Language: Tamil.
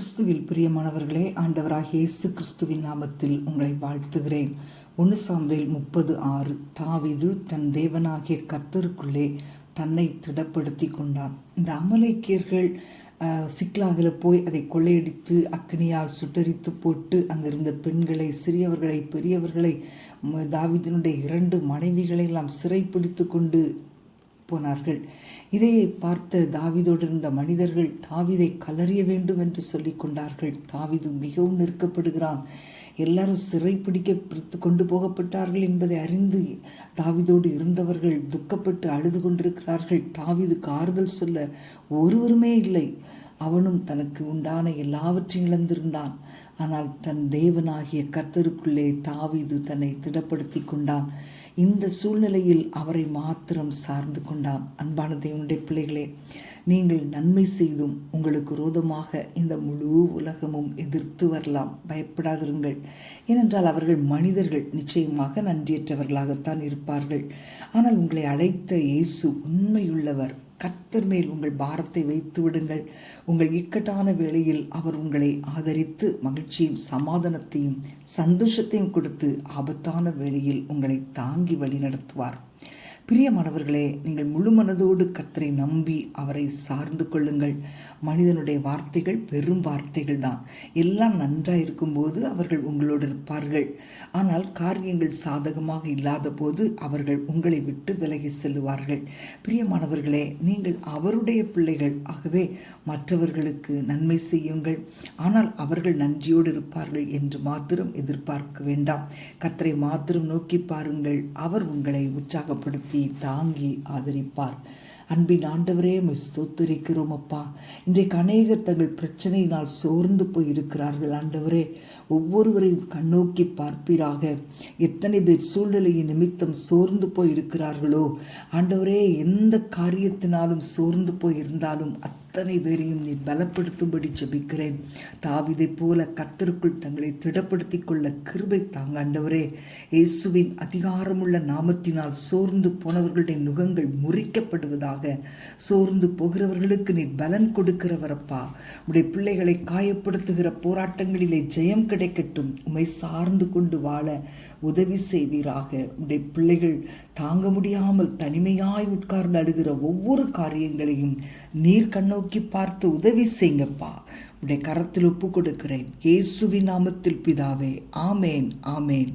கிறிஸ்துவில் பிரியமானவர்களே ஆண்டவராக இயேசு கிறிஸ்துவின் நாமத்தில் உங்களை வாழ்த்துகிறேன். ஒன்று சாம்பேல் முப்பது ஆறு தாவிது தன் தேவனாகிய கர்த்தருக்குள்ளே தன்னை திடப்படுத்தி கொண்டான். இந்த அமலைக்கியர்கள் சிக்கலாகில் போய் அதை கொள்ளையடித்து அக்னியால் சுட்டரித்து போட்டு அங்கிருந்த பெண்களை சிறியவர்களை பெரியவர்களை தாவிதனுடைய இரண்டு மனைவிகளை எல்லாம் சிறைப்பிடித்து கொண்டு போனார்கள். இதை பார்த்த தாவிதோடு இருந்த மனிதர்கள் தாவிதை கலறிய வேண்டும் என்று சொல்லிக் கொண்டார்கள். தாவிது மிகவும் நெருக்கப்படுகிறான். எல்லாரும் சிறைப்பிடிக்க பிடித்து கொண்டு போகப்பட்டார்கள் என்பதை அறிந்து தாவிதோடு இருந்தவர்கள் துக்கப்பட்டு அழுது கொண்டிருக்கிறார்கள். தாவிதுக்கு ஆறுதல் சொல்ல ஒருவருமே இல்லை. அவனும் தனக்கு உண்டான எல்லாவற்றையும் இழந்திருந்தான். ஆனால் தன் தேவனாகிய கர்த்தருக்குள்ளே தாவிது தன்னை திடப்படுத்தி கொண்டான். இந்த சூழ்நிலையில் அவரை மாத்திரம் சார்ந்து கொண்டான். அன்பான தேவனுடைய பிள்ளைகளே நீங்கள் நன்மை செய்தும் உங்களுக்கு ரோதமாக இந்த முழு உலகமும் எதிர்த்து வரலாம். பயப்படாதிருங்கள். ஏனென்றால் அவர்கள் மனிதர்கள். நிச்சயமாக நன்றியற்றவர்களாகத்தான் இருப்பார்கள். ஆனால் உங்களை அழைத்த இயேசு உண்மையுள்ளவர். கர்த்தர் மேல் உங்கள் பாரத்தை வைத்து விடுங்கள். உங்கள் இக்கட்டான வேளையில் அவர் உங்களை ஆதரித்து மகிழ்ச்சியும் சமாதானத்தையும் சந்தோஷத்தையும் கொடுத்து ஆபத்தான வேளையில் உங்களை தாங்கி வழி நடத்துவார் பிரியமானவர்களே நீங்கள் முழு மனதோடு கத்தரை நம்பி அவரை சார்ந்து கொள்ளுங்கள். மனிதனுடைய வார்த்தைகள் வெறும் வார்த்தைகள் தான். எல்லாம் நன்றாக இருக்கும்போது அவர்கள் உங்களோடு இருப்பார்கள். ஆனால் காரியங்கள் சாதகமாக இல்லாத போது அவர்கள் உங்களை விட்டு விலகி செல்லுவார்கள். பிரியமானவர்களே நீங்கள் அவருடைய பிள்ளைகள். ஆகவே மற்றவர்களுக்கு நன்மை செய்யுங்கள். ஆனால் அவர்கள் நன்றியோடு இருப்பார்கள் என்று மாத்திரம் எதிர்பார்க்க வேண்டாம். கத்தரை மாத்திரம் நோக்கி பாருங்கள். அவர் உங்களை உற்சாகப்படுத்தி தாங்கி ஆதரிப்பார். அன்பின் ஆண்டவரே ஸ்தோத்தரிக்கிறோம் அப்பா. இன்றைக்கு அநேகர் தங்கள் பிரச்சனையினால் சோர்ந்து போய் இருக்கிறார்கள் ஆண்டவரே. ஒவ்வொருவரையும் கண்ணோக்கி பார்ப்பீராக. எத்தனை பேர் சூழ்நிலையின் நிமித்தம் சோர்ந்து போய் இருக்கிறார்களோ ஆண்டவரே எந்த காரியத்தினாலும் சோர்ந்து போய் இருந்தாலும் அத்தனை பேரையும் நீ பலப்படுத்தும்படி ஜபிக்கிறேன். தாவிதை போல கத்தருக்குள் தங்களை திடப்படுத்திக் கொள்ள கிருபை தாங்க ஆண்டவரே. இயேசுவின் அதிகாரமுள்ள நாமத்தினால் சோர்ந்து போனவர்களுடைய நுகங்கள் முறிக்கப்படுவதாக சோர்ந்து போகிறவர்களுக்கு நீ பலன் கொடுக்கிறவரப்பா. உடைய பிள்ளைகளை காயப்படுத்துகிற போராட்டங்களிலே ஜெயம் கிடைக்கட்டும். உமை சார்ந்து கொண்டு வாழ உதவி செய்வீராக. உடைய பிள்ளைகள் தாங்க முடியாமல் தனிமையாய் உட்கார்ந்து அழுகிற ஒவ்வொரு காரியங்களையும் நீர் கண்ணோ நோக்கி பார்த்து உதவி செய்யுங்கப்பா. உடைய கரத்தில் ஒப்பு கொடுக்கிறேன் இயேசுவின் நாமத்தில் பிதாவே. ஆமேன் ஆமேன்.